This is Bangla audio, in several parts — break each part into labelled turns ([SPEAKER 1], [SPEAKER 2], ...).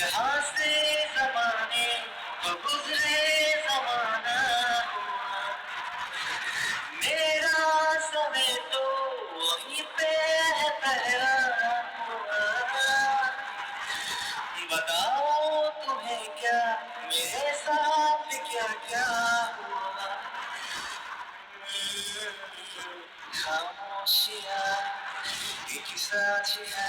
[SPEAKER 1] यहाँ से जमाने तो गुजरे जमाना मेरा समय तो वहीं पे पहरा बताओ तुम्हें क्या मेरे साथ क्या क्या हुआ खामोशिया एक साझिया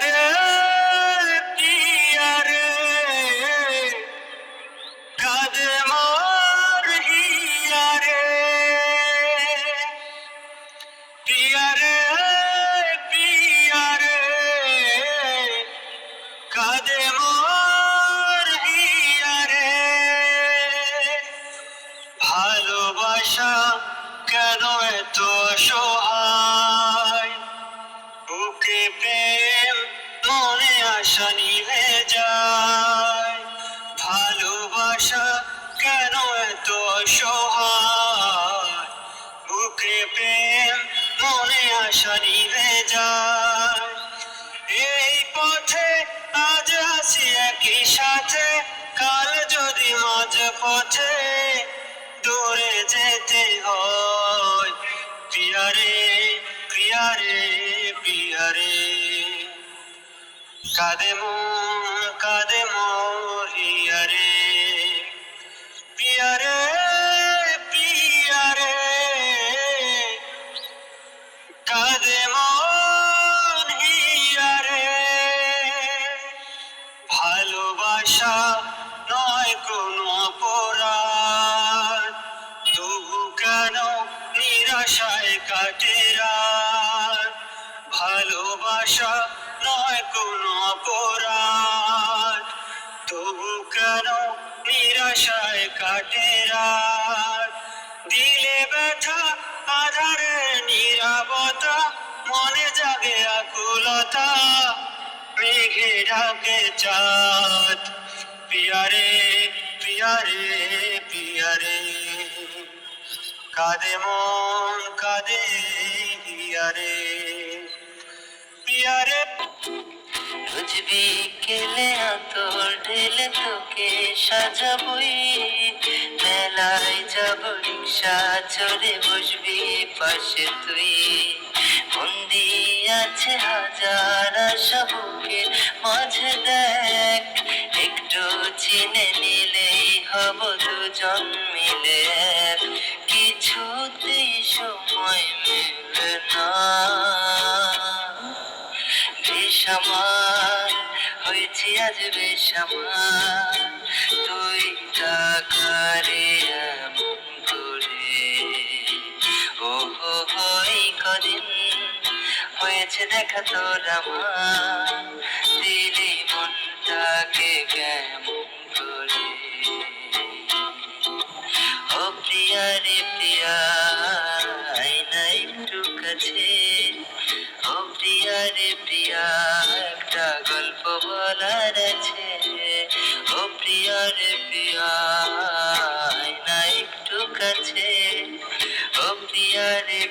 [SPEAKER 1] ভালোবাসা কেন এত সহায় বুকে প্রেম, মনে আশা নিভে যায়। ভালোবাসা কেন এত সহায় বুকে প্রেম, মনে আশা নিভে যায়। এই পথে আজ আসি একই সাথে, কাল যদি মাঝ পথে যেতে হয়। প্রিয়ারে প্রিয়ারে প্রিয়ারে কাদে নিরাশায় কাটে রাত ভালোবাসা নয় কোনো অপরাধ। তবু কেন নিরাশায় কাটে রাত দিলে ব্যথা, আধারে নিরাপত্তা মনে জাগে আকুলতা, মেঘে ঢাকে চাঁদ। পিয়ারে পিয়ারে পিয়ারে, কাদে মন। কাদে পিয়ারে পিয়ারে।
[SPEAKER 2] রোজ বিকেলে আতর ঢেলে তোকে সাজাবই। মেলায় যাব রিক্সা চড়ে বসবি পাশে তুই। বন্দি আছে হাজার আশা মাঝে দেখ, একটু চিনে নিলেই হব দুজন মিলে। হয়েছি আজ বেসামার তুই টাকারে এমন করে ও হই কদিন হয়েছে দেখা তোর আমার। দিলি মনটাকে কেমন করে। ও প্রিয়া রে প্রিয়া আইনা একটু কাছে। ও প্রিয়া রে প্রিয়া, একটা বলার আছে ও প্রিয়া রে প্রিয়া আইনা একটু কাছে ও প্রিয়া রে